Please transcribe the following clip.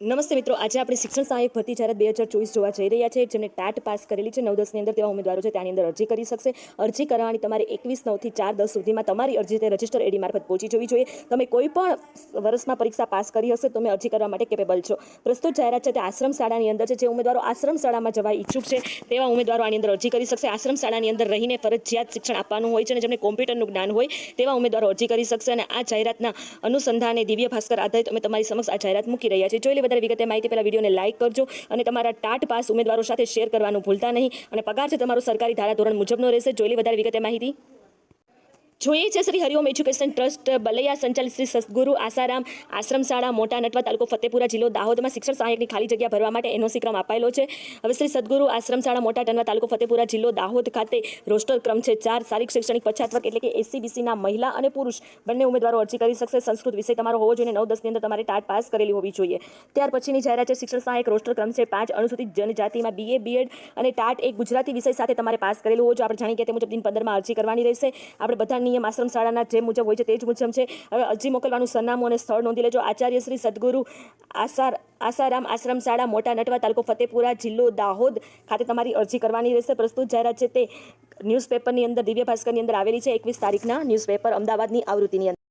નમસ્તે મિત્રો, આજે આપણે શિક્ષણ સહાયક ભરતી જાહેરાત બે હજાર ચોવીસ જોવા જઈ રહ્યા છે જેમને ટાટ પાસ કરેલી છે, નવ દસની અંદર તેવા ઉમેદવારો છે, ત્યાંની અંદર અરજી કરી શકશે. અરજી કરવાની તમારે એકવીસ નવથી ચાર દસ સુધીમાં તમારી અરજી તે રજિસ્ટર એડી મારફત પહોંચી જવી જોઈએ. તમે કોઈ પણ વર્ષમાં પરીક્ષા પાસ કરી હશે તમે અરજી કરવા માટે કેપેબલ છો. પ્રસ્તુત જાહેરાત છે તે આશ્રમ શાળાની અંદર છે, જે ઉમેદવારો આશ્રમ શાળામાં જવા ઈચ્છુક છે, તેવા ઉમેદવારો આની અંદર અરજી કરી શકશે. આશ્રમ શાળાની અંદર રહીને ફરજિયાત શિક્ષણ આપવાનું હોય છે અને જેમને કોમ્પ્યુટરનું જ્ઞાન હોય, તેવા ઉમેદવારો અરજી કરી શકશે. અને આ જાહેરાતના અનુસંધાને દિવ્ય ભાસ્કર આધારિત અમે તમારી સમક્ષ આ જાહેરાત મૂકી રહ્યા છીએ. જોઈ વધારે વિગતે માહિતી પહેલાં વિડીયોને લાઇક કરજો અને તમારા ટાટ પાસ ઉમેદવારો સાથે શેર કરવાનું ભૂલતા નહીં અને પગાર છે તમારો સરકારી ધારાધોરણ મુજબનો રહેશે. જોઈ વધારે વિગતે માહિતી. જોઈએ છે, શ્રી હરિઓમ એજ્યુકેશન ટ્રસ્ટ બલૈયા સંચાલિત શ્રી સદગુરુ આસારામ આશ્રમ શાળા મોટા નટવા તાલુકો ફતેપુરા જિલ્લો દાહોદમાં શિક્ષણ સહાયકની ખાલી જગ્યા ભરવા માટે એનઓસી ક્રમ અપાયેલો છે. હવે શ્રી સદગુરુ આશ્રમ શાળા મોટા ટનવા તાલુકો ફતેપુરા જિલ્લો દાહોદ ખાતે રોસ્ટર ક્રમ છે. ચાર શારીરિક, શૈક્ષણિક, પછાત એટલે કે એસસીબીસીના મહિલા અને પુરુષ બંને ઉમેદવારો અરજી કરી શકશે. સંસ્કૃત વિષય તમારો હોવો જોઈએ નવ દસની અંદર તમારે ટાટ પાસ કરેલી હોવી જોઈએ. ત્યાર પછીની જાહેરાત છે, શિક્ષણ સહાયક રોસ્ટર ક્રમ છે. પાંચ અનુસૂચિત જનજાતિમાં બીએ બીએડ અને ટાટ એક ગુજરાતી વિષય સાથે તમારે પાસ કરેલું હોવું જોઈએ. આપણે જાણીએ કે તે મુજબ દિન પંદરમાં અરજી કરવાની રહેશે. આપણે બધા નિયમ આશ્રમ શાળાના જે મુજબ હોય છે તે જ મુજબ છે. હવે અરજી મોકલવાનું સરનામું અને સ્થળ નોંધી લેજો. આચાર્ય શ્રી સદગુરુ આસાર આસારામ આશ્રમ શાળા, મોટા નટવા તાલુકો ફતેપુરા જિલ્લો દાહોદ ખાતે તમારી અરજી કરવાની રહેશે. પ્રસ્તુત જાહેરાત છે તે ન્યૂઝપેપરની અંદર દિવ્ય ભાસ્કરની અંદર આવેલી છે. એકવીસ તારીખના ન્યૂઝપેપર અમદાવાદની આવૃત્તિની અંદર.